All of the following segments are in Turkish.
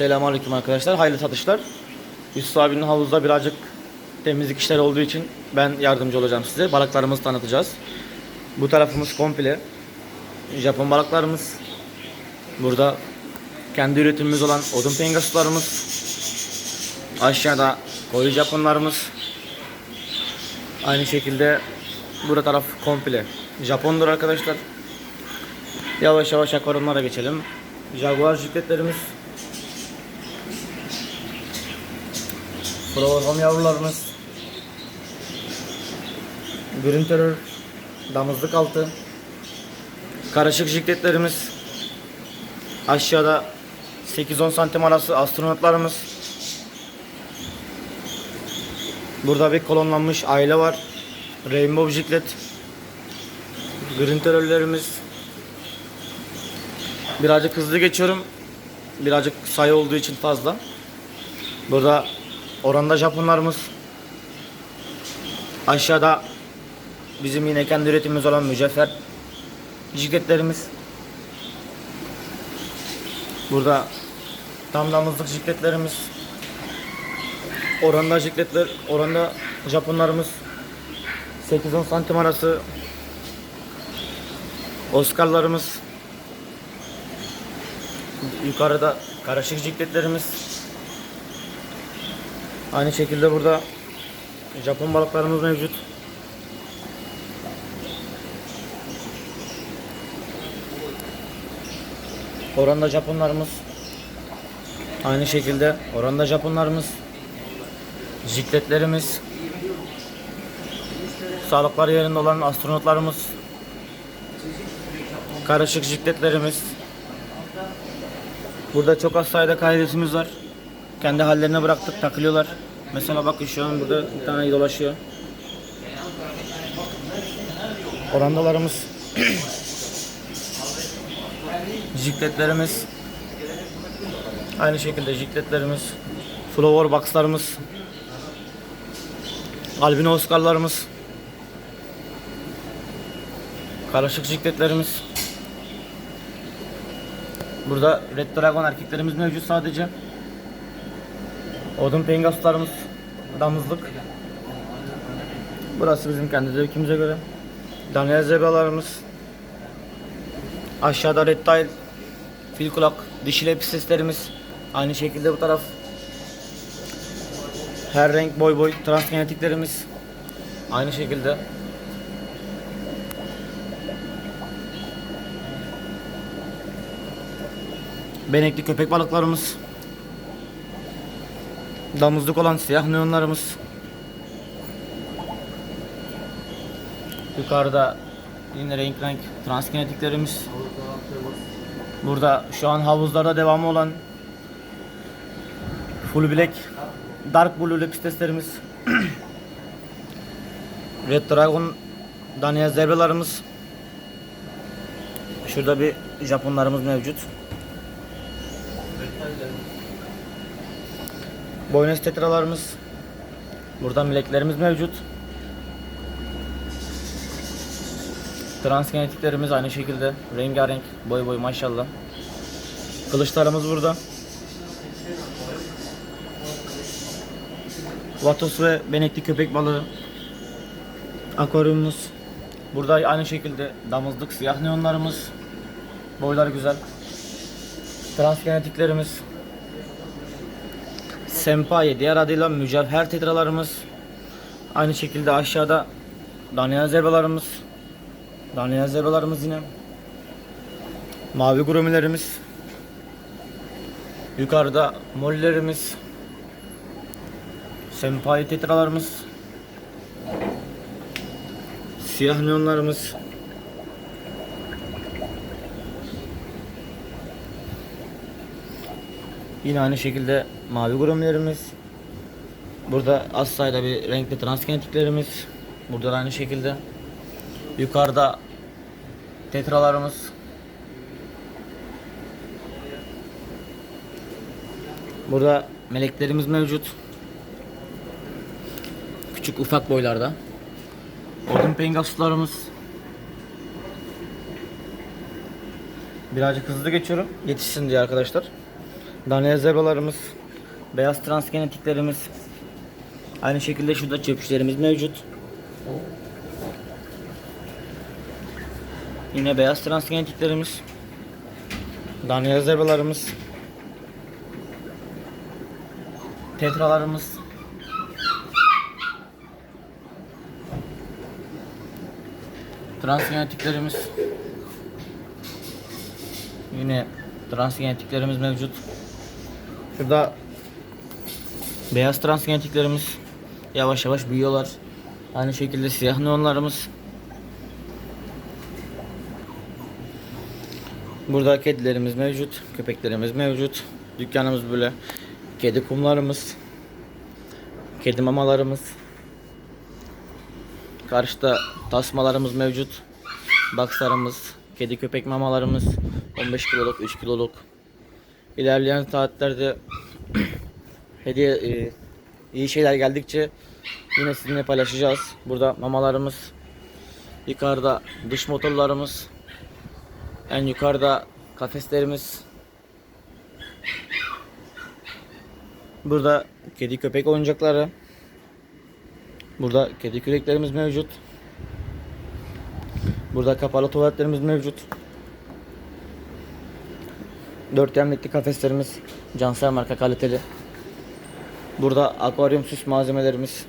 Selamünaleyküm arkadaşlar. Hayırlı satışlar. Yusuf abinin havuzda birazcık temizlik işleri olduğu için ben yardımcı olacağım size. Balıklarımızı tanıtacağız. Bu tarafımız komple Japon balıklarımız. Burada kendi üretimimiz olan odun pengaslarımız. Aşağıda koyu Japonlarımız. Aynı şekilde burada taraf komple Japondur arkadaşlar. Yavaş yavaş akvaryumlara geçelim. Jaguar jikletlerimiz. Program yavrularımız. Green Terror. Damızlık altı. Karışık jikletlerimiz. Aşağıda 8-10 santim arası astronotlarımız. Burada bir kolonlanmış aile var. Rainbow jiklet. Green Terror'lerimiz. Birazcık hızlı geçiyorum. Birazcık sayı olduğu için fazla. Burada oranda Japonlarımız. Aşağıda bizim yine kendi üretimimiz olan mücevher jikletlerimiz. Burada tam damızlık jikletlerimiz. Oranda jikletler, oranda Japonlarımız 8-10 santim arası Oscar'larımız Yukarıda karışık cikletlerimiz. Aynı şekilde burada Japon balıklarımız mevcut. Oranda Japonlarımız. Aynı şekilde oranda Japonlarımız. Jikletlerimiz. Sağlıkları yerinde olan astronotlarımız. Karışık jikletlerimiz. Burada çok az sayıda karidesimiz var. Kendi hallerine bıraktık, takılıyorlar. Mesela bakın şu an burada bir tane dolaşıyor. Orandalarımız. jikletlerimiz. Aynı şekilde jikletlerimiz. Flower boxlarımız. Albino Oscar'larımız. Karışık jikletlerimiz. Burada Red Dragon erkeklerimiz mevcut sadece. Odun pengaslarımız, damızlık. Burası bizim kendi zevkimize göre. Daniel zebralarımız. Aşağıda Red fil kulak, dişi seslerimiz. Aynı şekilde bu taraf. Her renk boy boy transgenetiklerimiz. Aynı şekilde. Benekli köpek balıklarımız. Damızlık olan siyah neonlarımız. Yukarıda yine renk renk transgenetiklerimiz. Burada şu an havuzlarda devamı olan Full Black Dark Blue lepisteslerimiz. Red Dragon Daniel zebralarımız. Şurada bir Japonlarımız mevcut. Boynuz tetralarımız. Burada mileklerimiz mevcut. Transgenetiklerimiz aynı şekilde. Rengarenk. Boy boy maşallah. Kılıçlarımız burada. Vatos ve benekli köpek balığı. Akvaryumumuz. Burada aynı şekilde damızlık siyah neonlarımız. Boylar güzel. Transgenetiklerimiz. Senpai diğer adıyla mücevher tetralarımız. Aynı şekilde aşağıda Daniel zebralarımız. Daniel zebralarımız yine. Mavi grumilerimiz. Yukarıda mollerimiz. Senpai tetralarımız. Siyah neonlarımız. Yine aynı şekilde mavi gromlerimiz. Burada az sayıda bir renkli transgenetiklerimiz. Burada da aynı şekilde. Yukarıda tetralarımız. Burada meleklerimiz mevcut. Küçük ufak boylarda. Odun pengaslarımız. Birazcık hızlı geçiyorum. Yetişsin diye arkadaşlar. Daniel zebralarımız, beyaz transgenetiklerimiz. Aynı şekilde şurada çöpüşlerimiz mevcut. Yine beyaz transgenetiklerimiz. Daniel zebralarımız. Tetralarımız. Transgenetiklerimiz. Yine transgenetiklerimiz mevcut. Şurada beyaz transgenetiklerimiz yavaş yavaş büyüyorlar. Aynı şekilde siyah neonlarımız. Burada kedilerimiz mevcut, köpeklerimiz mevcut. Dükkanımız böyle. Kedi kumlarımız. Kedi mamalarımız. Karşıda tasmalarımız mevcut. Bakslarımız, kedi köpek mamalarımız 15 kiloluk, 3 kiloluk. İlerleyen saatlerde hediye e, iyi şeyler geldikçe yine sizinle paylaşacağız. Burada mamalarımız, yukarıda dış motorlarımız, en yukarıda kafeslerimiz. Burada kedi köpek oyuncakları. Burada kedi küreklerimiz mevcut. Burada kapalı tuvaletlerimiz mevcut. Dört yemlikli kafeslerimiz Cansel marka kaliteli. Burada akvaryum süs malzemelerimiz.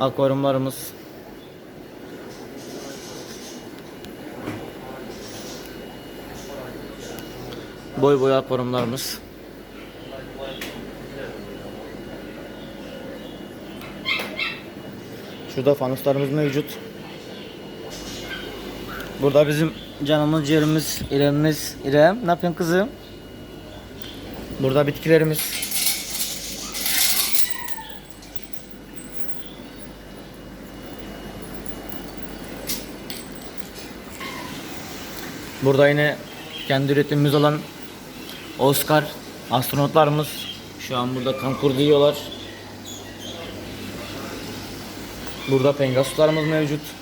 Akvaryumlarımız. Boy boy akvaryumlarımız. Şurada fanuslarımız mevcut. Burada bizim canımız ciğerimiz İrem'imiz. İrem ne yapıyorsun kızım? Burada bitkilerimiz. Burada yine kendi üretimimiz olan Oscar astronotlarımız şu an burada kankur diyorlar. Burada pengasuslarımız mevcut.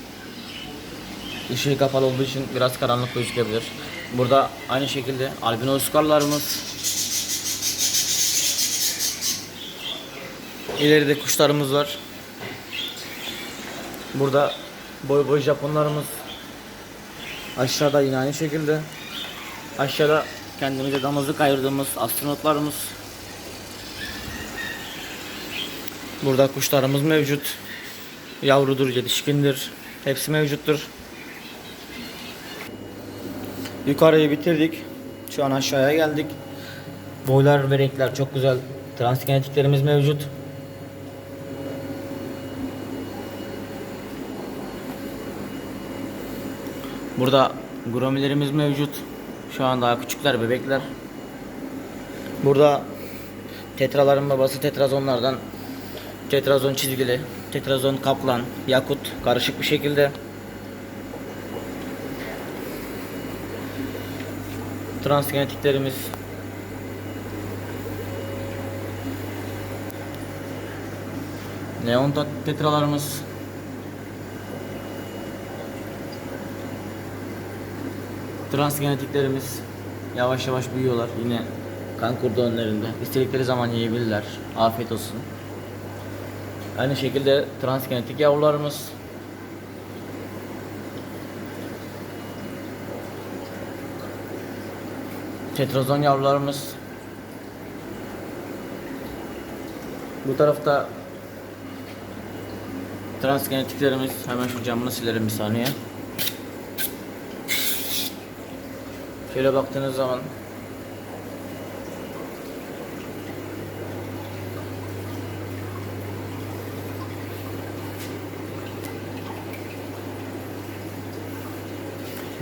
Işığı kapalı olduğu için biraz karanlık gözükebilir. Burada aynı şekilde albino oscarlarımız. İleride kuşlarımız var. Burada boy boy Japonlarımız. Aşağıda yine aynı şekilde. Aşağıda kendimize damızlık ayırdığımız astronotlarımız. Burada kuşlarımız mevcut. Yavrudur, yetişkindir. Hepsi mevcuttur. Yukarıyı bitirdik. Şu an aşağıya geldik. Boylar ve renkler çok güzel. Transgenetiklerimiz mevcut. Burada gromilerimiz mevcut. Şu an daha küçükler, bebekler. Burada tetraların babası tetrazonlardan tetrazon çizgili, tetrazon kaplan, yakut karışık bir şekilde. Transgenetiklerimiz Neon tetralarımız Transgenetiklerimiz yavaş yavaş büyüyorlar. Yine kan kurdu önlerinde. İstedikleri zaman yiyebilirler. Afiyet olsun. Aynı şekilde transgenetik yavrularımız Tetrazon yavrularımız Bu tarafta transgenetiklerimiz hemen şu camını silerim bir saniye. Şöyle baktığınız zaman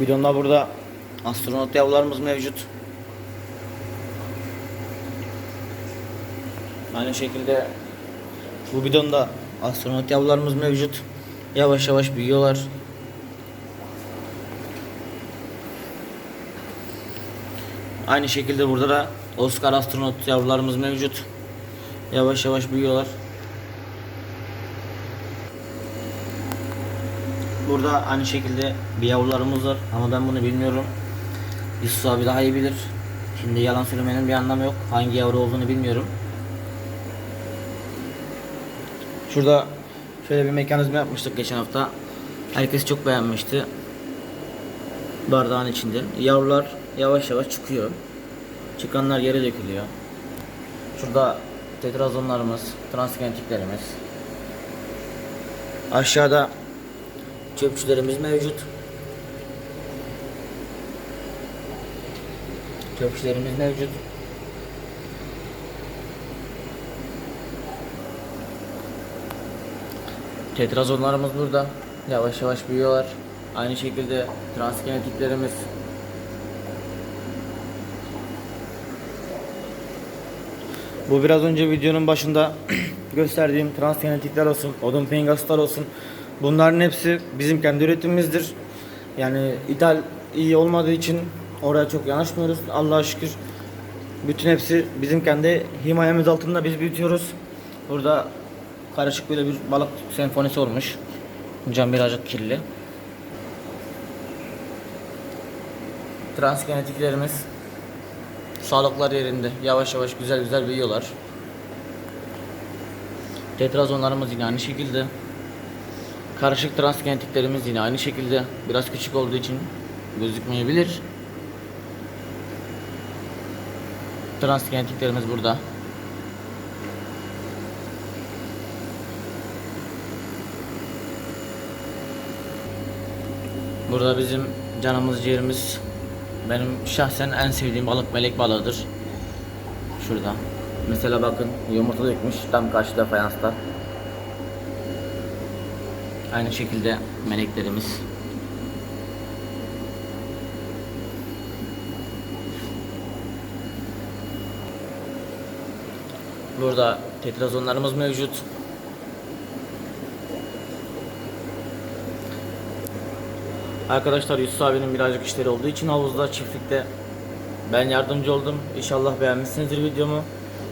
Bidonda burada astronot yavrularımız mevcut. Aynı şekilde bu bidonda astronot yavrularımız mevcut. Yavaş yavaş büyüyorlar. Aynı şekilde burada da Oscar astronot yavrularımız mevcut. Yavaş yavaş büyüyorlar. Burada aynı şekilde bir yavrularımız var ama ben bunu bilmiyorum. Yusuf abi daha iyi bilir. Şimdi yalan söylemenin bir anlamı yok. Hangi yavru olduğunu bilmiyorum. Şurada şöyle bir mekanizma yapmıştık geçen hafta. Herkes çok beğenmişti. Bardağın içinde. Yavrular yavaş yavaş çıkıyor. Çıkanlar yere dökülüyor. Şurada tetrazonlarımız, transgenetiklerimiz. Aşağıda çöpçülerimiz mevcut. Çöpçülerimiz mevcut. Tetrazonlarımız burada. Yavaş yavaş büyüyorlar. Aynı şekilde transgenetiklerimiz Bu biraz önce videonun başında gösterdiğim transgenetikler olsun, odun pengaslar olsun. Bunların hepsi bizim kendi üretimimizdir. Yani ithal iyi olmadığı için oraya çok yanaşmıyoruz. Allah'a şükür bütün hepsi bizim kendi himayemiz altında biz büyütüyoruz. Burada karışık böyle bir balık senfonisi olmuş. Cam birazcık kirli. Transgenetiklerimiz sağlıklar yerinde. Yavaş yavaş güzel güzel büyüyorlar. Tetrazonlarımız yine aynı şekilde. Karışık transgenetiklerimiz yine aynı şekilde. Biraz küçük olduğu için gözükmeyebilir. Transgenetiklerimiz burada. Burada bizim canımız ciğerimiz benim şahsen en sevdiğim balık melek balığıdır. Şurada. Mesela bakın yumurta dökmüş tam karşıda fayansta. Aynı şekilde meleklerimiz. Burada tetrazonlarımız mevcut. Arkadaşlar Yusuf abinin birazcık işleri olduğu için havuzda çiftlikte ben yardımcı oldum. İnşallah beğenmişsinizdir videomu.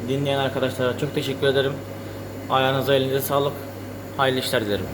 Dinleyen arkadaşlara çok teşekkür ederim. Ayağınıza elinize sağlık. Hayırlı işler dilerim.